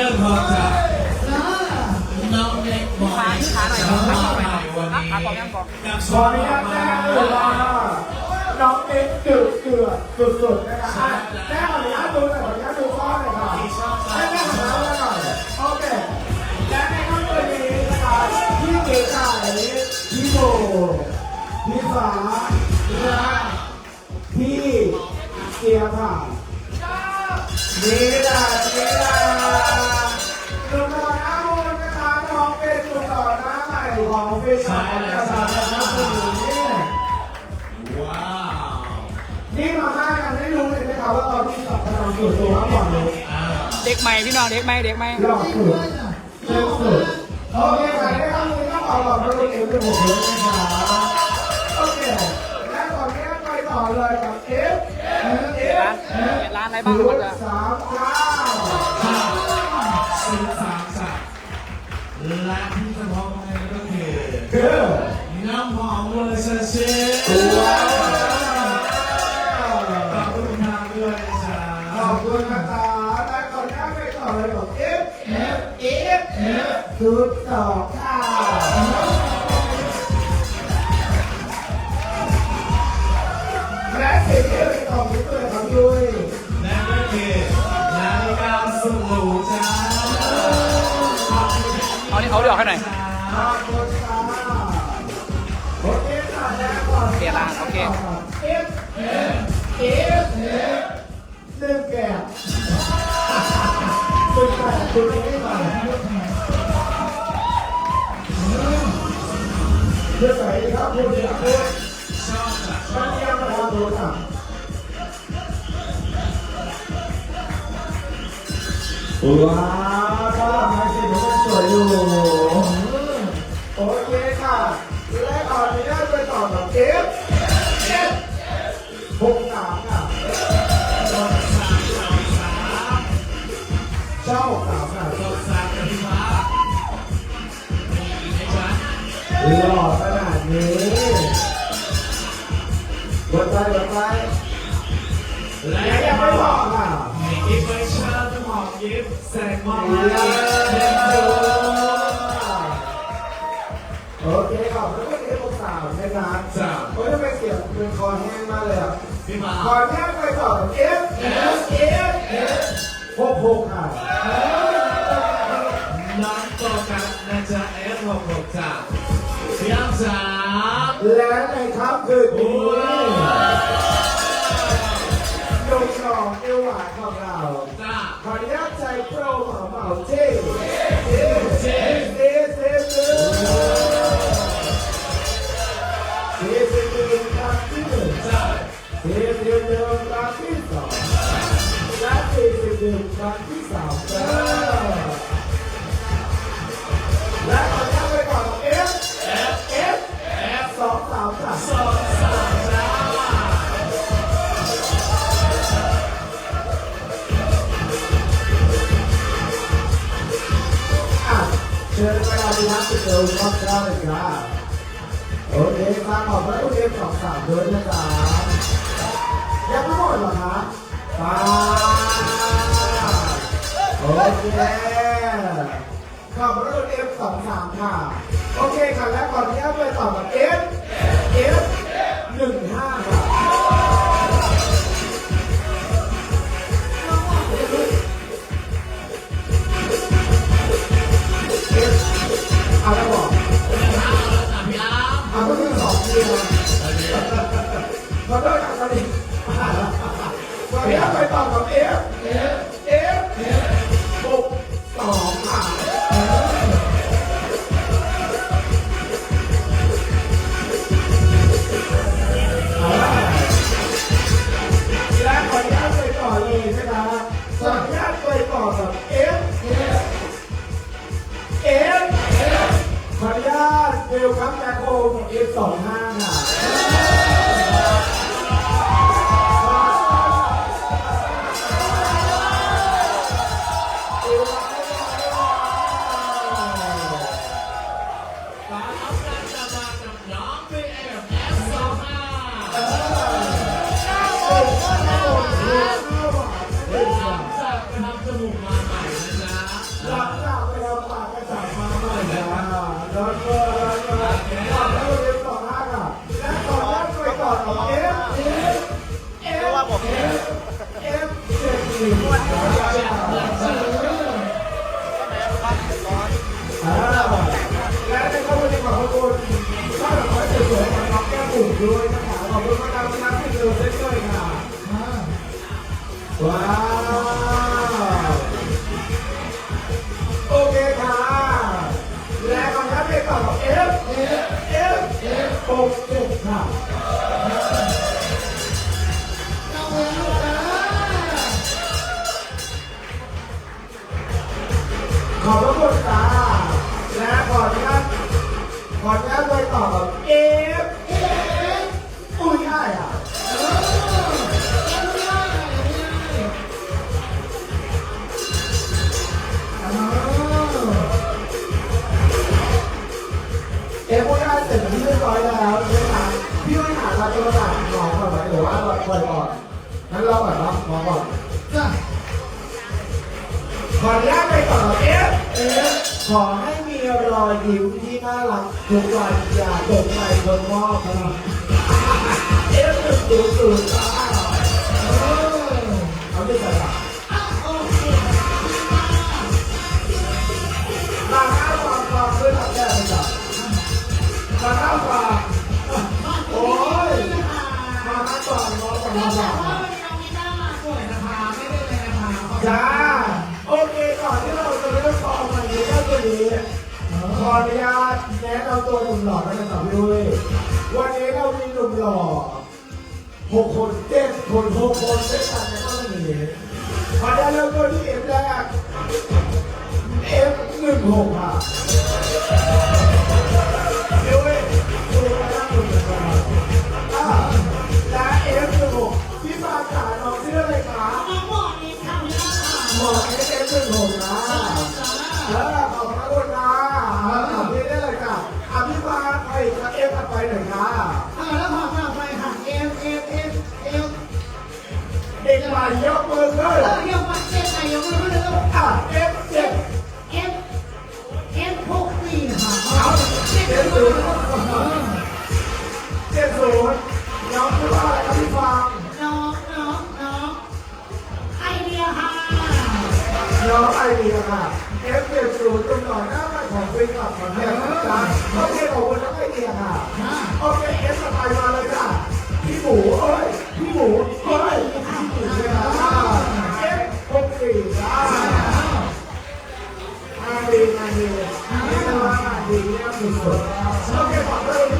ริ่มพร้อมจากน้องเล็กบอยขาหน่อยขาหน่วันนี้ขอกยังบขออนุญาตแจ้งเว่าน้องเอ็กเดือดเดือดสุดๆนะคะแม่ขออนุญาตดูหน่อยขออนุญาตดูก้อหน่อยค่ะให้แม่ขออนุญาตหน่อยโอเคและในค่ำคืนนี้นะคะพี่เก๋ไก่พี่โบพี่ฟ้าและพี่เกียร์ค่ะ นี่แหละนี่แหละหนุ่มหล่อหน้ามนต์นะคะน้องเป็นหนุ่มหล่อหน้าใหม่ของพี่ชายนะคะน้องคนนี้ว้าว นี่มาห้ากันได้รู้เลยไหมครับว่าตอนที่สับกำลังอยู่ตัวข้างบนเลยเด็กใหม่พี่น้องเด็กใหม่เด็กใหม่หลอกสุดเร็วสุดโอเคค่ะได้ครับวันนี้ต้องขอขอบคุณเอ็มเป็นผมเลยนะครั บ้างศูก็นจะย์สามเก้าศูนย์สามสามและที่จะพร้อมกันก็คือคือน้ำหอมเวอร์ซัสเช่ ยนร้านโอเคเอฟเอฟเอฟเอฟหนึ่งแก่คุณแก่คุณไม่ได้มาเพื่อใส่ครับคุณเสียคุณชอบจ้ะมันยังมาทำดูค่ะว้า หล่อขนาดนี้วัดใจวัดใจและยังไม่หล่อค่ะมีกินไม่เชื่อจะหอมยิบแสงมองโอเคขอบคุณที่ลูกสาวนะครับจ้าเพราะจะเป็นเสียงเป็นคอแห้งมากเลยอะคอแห้ง เชิญไปเอาดีนะติดเร็วครับเจ้าเลยครับโอเคครับขอบคุณผู้เรียนสองสามด้วยนะครับยังไม่หมดหรอคะไปโอเคขอบคุณผู้เรียนสองสามค่ะ โอเคค่ะและก่อนที่จะไปต่อกับเอส F F หนึ่งห้าเอาแล้วบอกเอาก็คือสองเดียวขอโท อบพระคุณค่ะและขออนุญาตขออนุญาตไปต่อกับ F F อุ้ยได้อะเอฟโได้เสร็จเป็นที่เรียบร้อยแล้วใช่ไหมคะพี่ไม่ถามเราจะมาถามหมอก่อนไหมหรือว่าเราเปล่อยก่อนงั้นเราแบบว่าหมอก่อนจ้ะขออนุญาตไปต่อเอฟเอฟ ขอให้มีรอยยิ้มที่น่ารักทุกวันอย่าตกใจคนมอบนะเอฟหนึ่งศูนย์ศูนย์้าเออเอาที่ใส่ละมาห้าความความด้วยทำแก้ไปจ้ะมาข้าวปลาโอ้ยมาข้าวปลาน้องปลาน้องปลาจ้า นี้ขออนุญาตแนะนำตัวหนุ่มหล่อกันต่อพี่ด้วยวันนี้เรามีหนุ่มหล่อหกคนเจ็ดคนหกคนด้วยกันในห้องนี้ขออนุญาตเริ่มต้นที่เอฟแรกเอฟหนึ่งหกค่ะเดี๋ยวยดูมานั่งดูกันก่อนอ่าและเอฟหนึ่งหกพี่ปาจ๋าน้องชื่ออะไรคะหมอเอฟเอฟหนึ่งหกนะ ใหม่ยกมือขึ้นอะเอฟเจ็ดเอาเจ็ดศูนย์เจ็ดศูนย์น้องชื่อว่าอะไรครับพี่ฟังน้องไอเดียค่ะเอฟเอฟศูนย์ตรงหน่อยหน้าบ้านของฟิงกับของแม่จ้าโอเคขอบคุณน้องไอเดียค่ะโอเคเอฟสบายมาเลยจ้ะพี่หมูเอ้ยพี่หมู ดี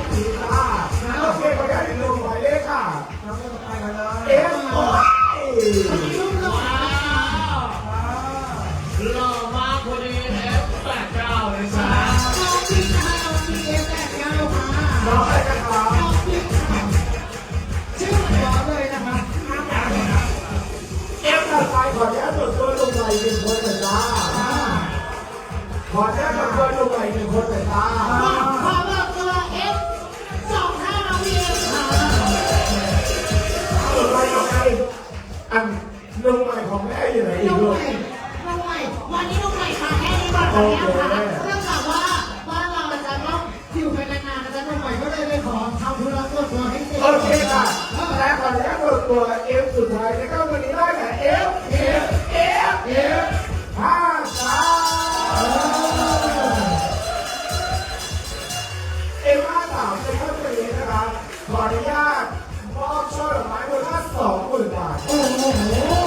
มื่นบาท โอ้โห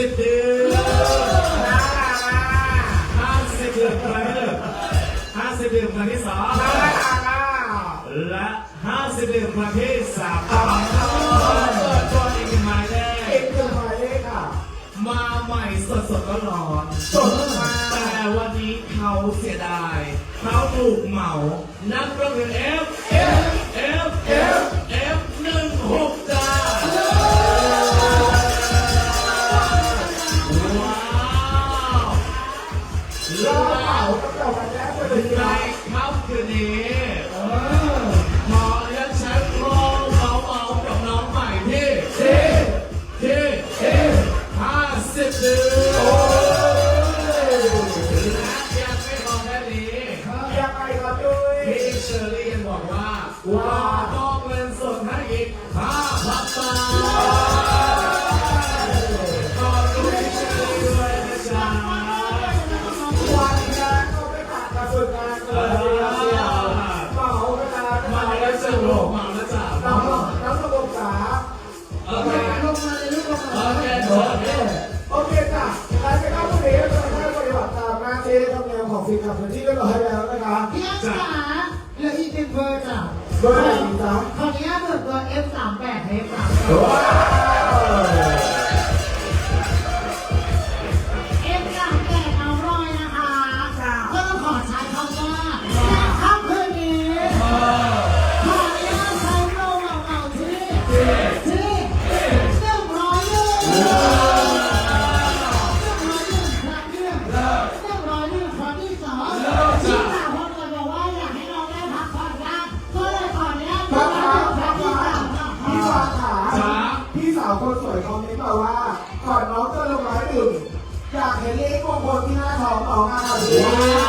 สิบเดื่มห้าสิบเดื่มครั้งที่หนึ่งห้าสิบเดื่มครั้งที่สองและห้าสิบเดื่มครั้งที่สามขอเปิดตัวอีกหมายเลเอ็ขกคือหมายเลขค่ะ มาใหม่สดสดๆร้อนสดมาๆแต่วันนี้เขาเสียดายเขาถูกเหมา นัก็คือ F F F F หนึ่งหกจ้ ชอรี่ยังบอกว่าว่าต้องเงินสดให้อีกห้าพันบาทขอบคุณพี่เรี่ด้วยนะจ๊ะวันงานก็ไม่ผ่านการฝึกานเลเอยอเหมาเวลามาแล้วจะหลบมาแล้จ้ะน้ำน้ระบบขาโอเคลงมาเลลูกลงโอเคโอเคโอเคจ้ะหลังจากนั้นวันนี้จะได้ปฏิบัติตามนาที่ทำงานของฟิล์กับพื้นที่เรียบร้อยแล้วนะคะ พี่อ้ำ เบอร์เบอร์ F38 F38 ว้เบิกเบอร์ F38 F38 ห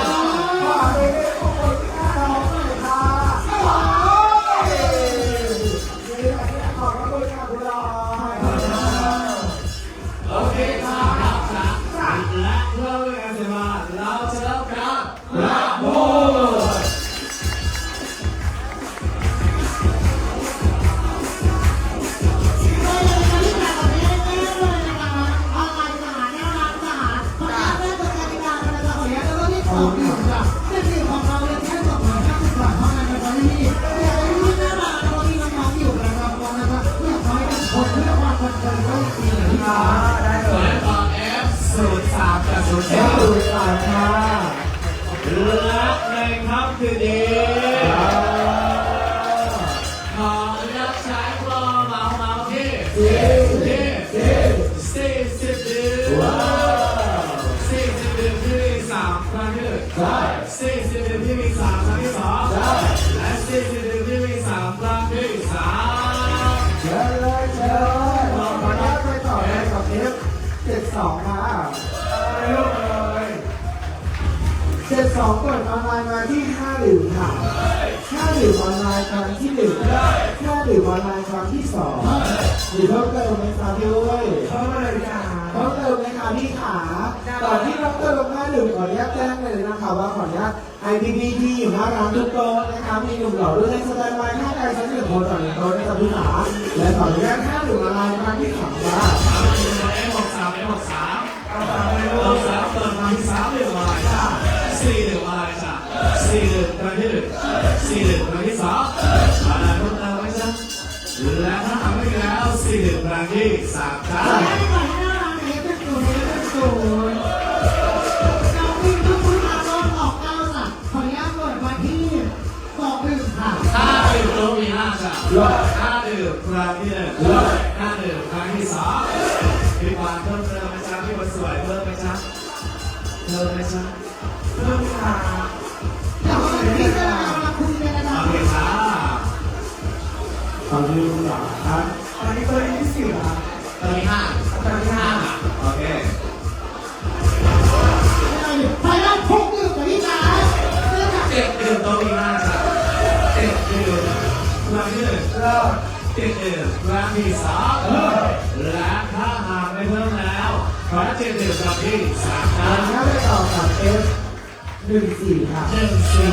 ได้เลและยต่อ F ศูนย์สามกับศูนย์เอ็เก้ามดูสายค่ะและในค่ำคืนนี้ 72เปิดออนไลน์มาที่5ดื่มค่ะ5ดื่มออนไลน์ครั้งที่1 5ดื่มออนไลน์ครั้งที่2หรือเพิ่มเติมไหมคะพี่อุ้ยเพิ่มอะไรจ้าเพิ่มเติมไหมคะพี่ขาก่อนที่เราเติม5ดื่มขออนุญาตแจ้งเลยนะคะว่าขออนุญาต IPP ที่อยู่หน้าร้านทุกโต๊ะนะคะมีหนุ่มหล่อด้วยสแตนบายค่าใดชั้นหนึ่งคนต่อหนึ่งโต๊ะนะครับพี่ขาและขออนุญาต5ดื่มออนไลน์ครั้งที่สองค่ะเอ็มหกสามเอ็มหกสามหกสามเปิดมาที่สามหนึ่งอะไรจ้ะ สี่หนึ่งอะไรจ้ะสี่หนึ่งครั้งที่หนึ่งสี่หนึ่งครั้งที่สองอะไรเพิ่มเติมไหมจ๊ะและถ้าทำไม่แล้วสี่หนึ่งครั้งที่สามจ้ะห้าดื่มโต๊ะมีห้าจ้ะห้าดื่มครั้งที่หนึ่งห้าดื่มครั้งที่สองพี่ปานเพิ่มเติมไหมจ๊ะพี่คนสวยเพิ่มไหมจ๊ะเพิ่มไหมจ๊ะ เพิ่มค่ะโอเคจ้าตอนนี้คุณหลานครับตอนนี้เบอร์ที่สี่แล้วตอนนี้ห้าตอนนี้ห้าโอเคเจ็ดดื่มโต๊ะมีห้าจ้เจ็ดดื่มครั้งที่หนึ่งเริ่มเจ็ดดื่มรักมีสองและถ้าหากไม่เพิ่มแล้ว ขอเจ็ดดื่มครั้งที่สามตนะอนนี้ไปต่อกับ F หนึ่งสี่ค่ะหนึ่งสี่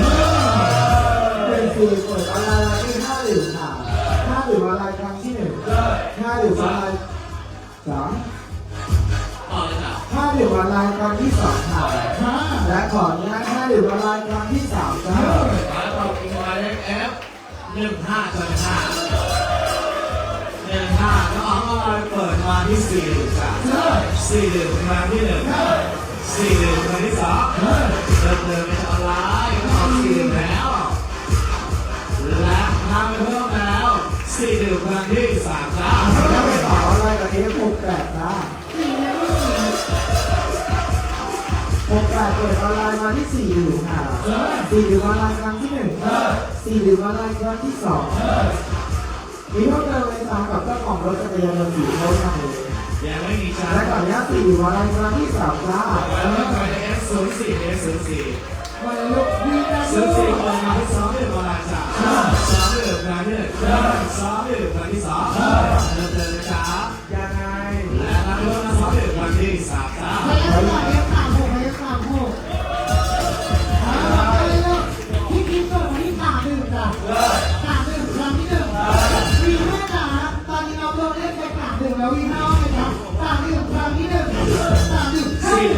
หนึ่งสี่เปิดออนไลน์ที่ห้าดื่มค่ะห้าดื่ออนไลน์ครั้งที่หนึ่งห้าดื่มออนไลน์สองต่อเลยจ้ะห้าดื่มออนไลน์ครั้งที่สองค่ะและขออนุญาตห้าดื่มออนไลน์ครั้งที่สามจ้าแล้วต่ออีกหมายเลข F หนึ่งห้าจนห้า หนึ่งห้าน้องออนเปิดมาที่สี่ดื่มจ้ะสี่ดื่มครั้งที่หนึ่งสี่ดื่มครั้งที่สองเดินเดินไปออนไลน์ก็ออกสี่ดื่มแล้วและทำไปเพิ่มแล้วสี่ดื่มครั้งที่สามจ้าแล้วไปต่อออนไลน์กับ F หกแปดจ้าหกแปดเปิดออนไลน์มาที่สี่ดื่มค่ะสี่ดื่มออนไลน์ครั้งที่หนึ่งสี่ดื่มออนไลน์ครั้งที่สอง มีเพิ่มเติมในสามกับเจ้าของรถจักรยานยนต์สีโค้ดค่ะยังไม่มีจ้าและก่อนนี้สี่ดื่มออนไลน์ครั้งที่สามจ้าแล้วก็ไปเอฟศูนย์สี่เอฟศูนย์สี่วันลุกดีนะศูลูนย์สี่กคนมาที่สองดื่มออนไลน์จ้าสองดื่มครั้งที่หนึ่งสองดื่มครั้งที่สองเดินเดินนะจ้ายังไงและทำเพิ่มมาสองดื่มครั้งที่สามจ้า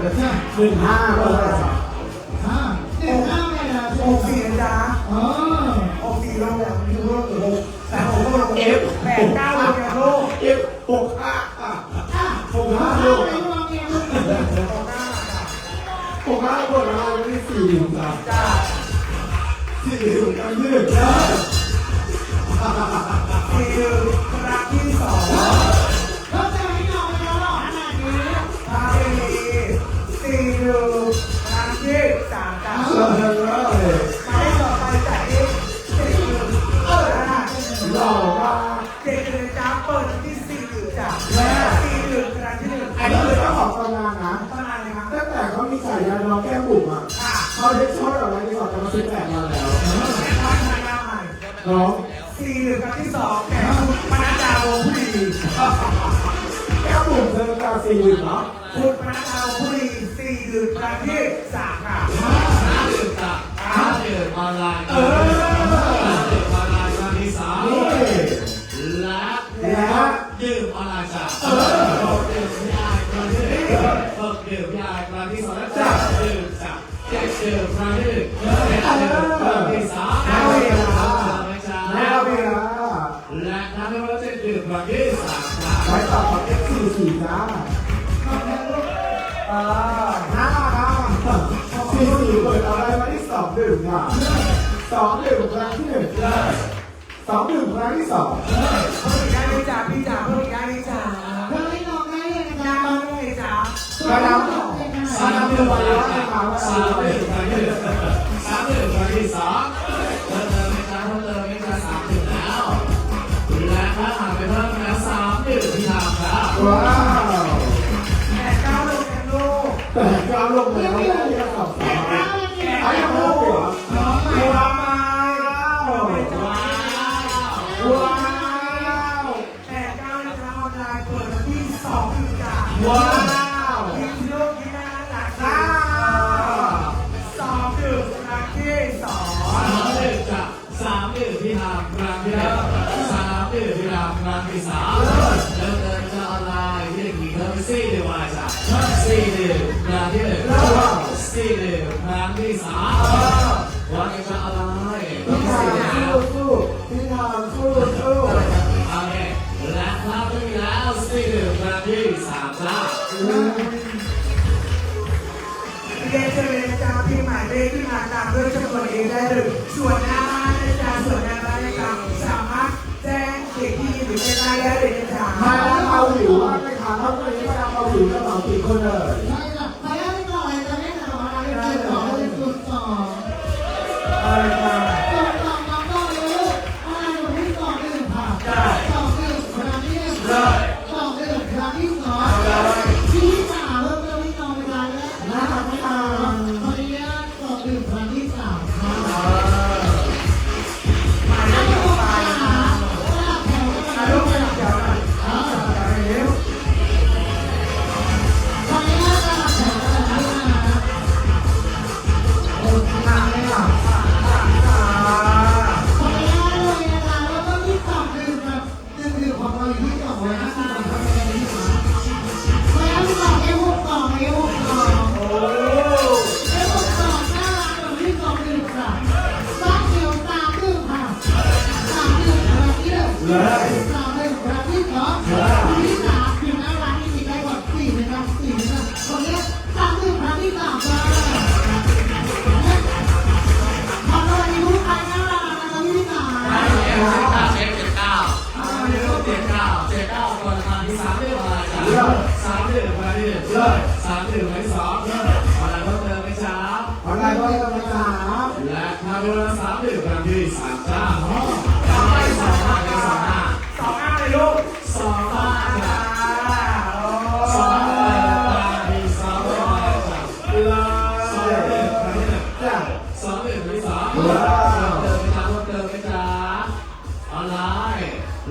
หนึ่งห้าเออห้าหนึ่งห้าไม่นะหกสี่นะจ๊ะเออหกสี่แล้วแบบยูโรหกแต่ผมก็ลงเอฟแปดเก้าลงโลกเอฟหกห้าหกห้าโลกหกห้าหมดแล้วไม่สี่หนึ่งจ้ะสี่หนึ่งกันยืดเยอะ สายต่อของ F 4 4จ้าอ่าห้าครับสี่สี่เปิดอะไรมาที่สองดื่มอะสองดื่มครั้งที่หนึ่งสองดื่มครั้งที่สองเพิ่มอีกได้ไหจ๊าพี่จ๋าเพิ่กได้ไหจ๊าเพิ่มให้น้องได้เลยนะจ๊ะเพิ่มเลยจ๊ากระดาษ สามเดือนไปแล้วไม่มาว่าสามเดือนไปเดือสามเดือนไปที่สองเพิ่มเติมไม่ช้เพิ่มเติมไม่ช้สามเดือนแล้วและถ้าหากไปเพิ่มแล้สามเดือนที่ทำครัว้าวแเก้าลงแอนโดแปดเก้าลงแล้วไม่ไเก้ายังมีไอ้ยังโง่น้องใล้วว้วว้เก้านะคออนไลน์เปิดวันที่สองพฤศจิาย ครั้งที่สามครับเรียนเชิญเลยนะจ๊ะพิมพ์หมายเลขที่มาตามด้วยจำนวนเองได้หรือส่วนหน้าบ้านนะจ๊ะส่วนหน้าบ้านนะจ๊ะสามารถแจ้งเด็กที่อยู่ในบ้านได้เลยนะจ๊ะมาแล้วเอาหิวมาไปถามเขาเลยว่าเอาหิวกระเป๋าติดคนเลย Yes.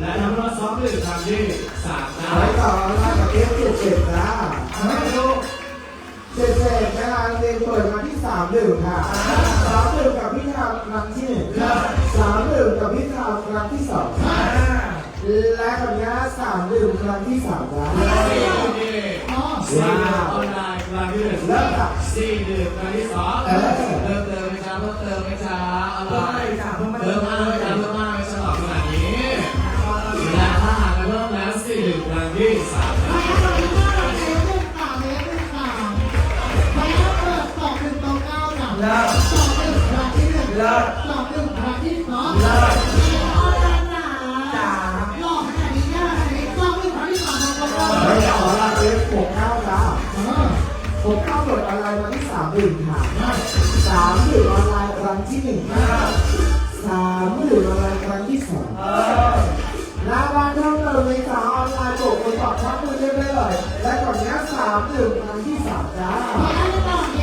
และทั้งหมดสองหนึ่งครั้งที่สามนะไปต่อแล้วกับเอฟเจ็ดเจ็ดนะไม่รู้เจ็ดเจ็ดนะคะเรียนเปิดมาที่สามหนึ่งค่ะสามหนึ่งกับพิธามครั้งที่หนึ่งสามหนึ่งกับพิธามครั้งที่สองและกับนี้สามหนึ่งครั้งที่สามนะอ๋อสี่หนึ่งออนไลน์ครั้งที่หนึ่งเริ่มค่ะสี่หนึ่งครั้งที่สองเออเพิ่มเติมไหมจ๊ะเพิ่มเติมไหมจ๊ะออนไลน์เพิ่มมากเที่หนึ่องหนึ่งครั้งที่สองเลิศออนไลน์หนาหลอกขนาดนี้ยากขนาดนี้สองหนึ่งครั้งที่สามต่อเก้าไม่ขอลาเอฟหกเก้าจ้าหกเก้าเปิดออนไลน์มาที่สามหนึ่งค่ะสามหนึ่งออนไลน์ครั้งที่หนึ่งสามหนึ่งออนไลน์ครั้งที่สองหน้าบ้านเท่าเดิมเลยจ้าออนไลน์โบกคนตอบชักมือเรียบได้เลยและก่อนนี้สามหนึ่งครั้งที่สามจ้า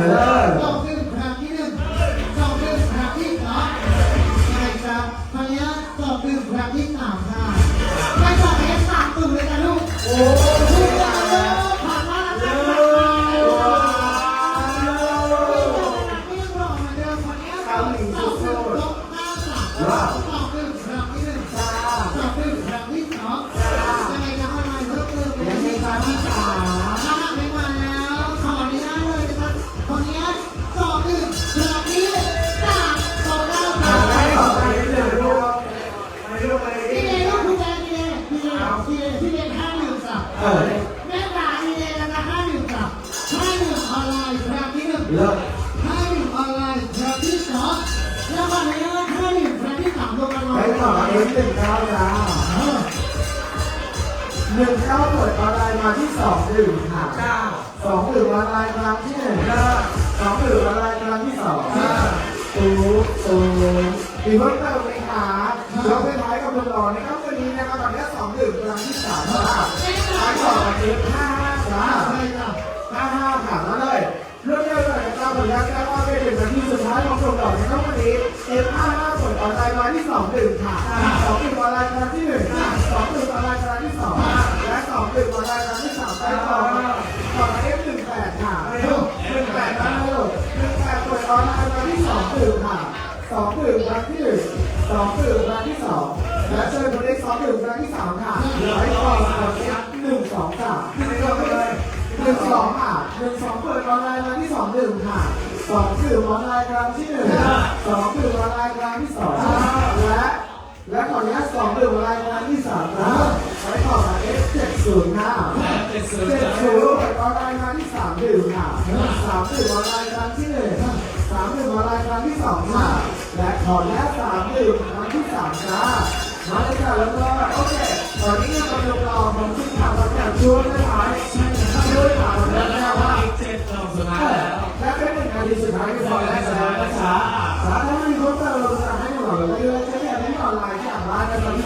อ ยต่อเอฟหนึ่งเก้าจ้าหนึ่งเก้าเปิดออนไลน์มาที่สองหนึ่งค่ะสองหนึ่งออนไลน์ครั้งที่หนึ่งสองหนึ่งออนไลน์ครั้งที่สองตูตูมีเพิ่มเติมไหมคะแล้วไปท้ายกับคนรอในค่ำวันนี้นะครับตอนนี้สองหนึ่งครั้งที่สามค่ะไปต่อเอฟห้า ออนไลน์มาที่สองหนึ่งค่ะสองหนึ่งออนไลน์ครั้งที่หนึ่งสองหนึ่งออนไลน์ครั้งที่สองและสองหนึ่งออนไลน์ครั้งที่สามไปต่อต่อมาเอฟหนึ่งแปดค่ะหนึ่งแปดมาเลยหนึ่งแปดผลออนไลน์มาที่สองหนึ่งค่ะสองหนึ่งครั้งที่หนึ่งสองหนึ่งครั้งที่สองและเชิญคนเลขสองหนึ่งครั้งที่สามค่ะไปต่อกับเอฟหนึ่งสองค่ะหนึ่งสองค่ะหนึ่งสองเปิดออนไลน์มาที่สองหนึ่งค่ะ สองคือออนไลน์ครั้งที่หนึ่งสองคือออนไลน์ครั้งที่สองและ และขออนุญาตสองหนึ่งออนไลน์ครั้งที่สามนะไปต่อมาเอฟเจ็ดศูนย์ค่ะเจ็ดศูนย์เจ็ดจ้ะศูนย์เปิดออนไลน์ครั้งที่สามหนึ่งค่ะสามหนึ่งออนไลน์ครั้งที่หนึ่งสามหนึ่งออนไลน์ครั้งที่สองค่ะและขออนุญาตสามหนึ่งครั้งที่สามค่ะมาเลยค่ะแล้วก็โอเคตอนนี้กำลังรอผมขึ้นทางประกาศช่วงท้ายช่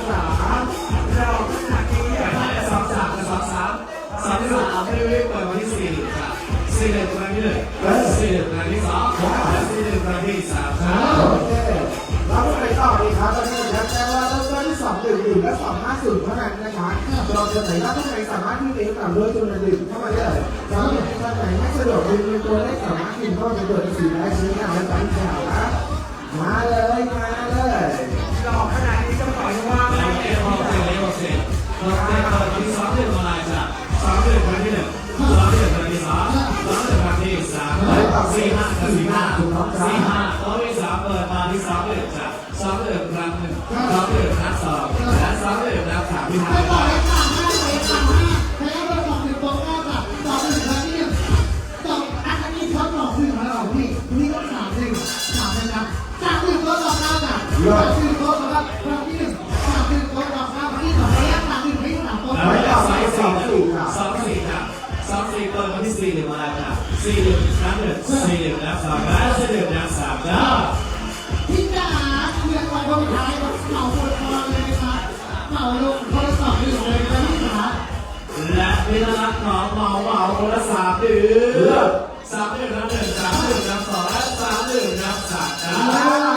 สามเราขนาดนี้อยากได้สองสามสองสามสองสามไม่ได้เปิดวันที่สี่ค่ะสี่หนึ่งครั้งที่หนึ่งสี่หนึ่งครั้งที่สองและสี่หนึ่งครั้งที่สามครับโอเคเราไปต่อดีครับตอนนี้นะแต่ว่าเริ่มต้นที่สองดื่มดื่มและสองห้าศูนย์เท่านั้นนะคะเราจะไหนว่าทุกไหนสามารถที่จะต่ำด้วยจนดื่มเข้ามาได้เราจะไหนไม่สะดวกดื่มตัวได้สามารถกินเข้าไปตัวสีได้ชิ้นงาและสายขาวนะมาเลยมาเลยและเอ็มโอเค เอ็มโอเราเปิดวันที่สามเดืออนไลน์จ้ะสามเดือนครั้งที่หนึ่งสามเดือนครั้งที่สามสามเดือนครั้งที่สามสี่ห้าสี่ห้าสี่ห้า สองสี่เปิดวันที่สี่หนึ่งมาแล้วจ้ะสี่หนึ่งครั้งหนึ่งสี่หนึ่งนัดสองและสี่หนึ่งนัดสามจ้ะพี่จ๋าเรียนวันสุดท้ายเหมาหมดคอเลยนะคะเหมาลงโทรศัพท์อยู่เลยนะพี่จ๋าและพิธนักหนอมเมาเมาคนละสามเดือนสามเดือนนับหนึ่งสามเดือนนับสองและสามเดือนนับอ่า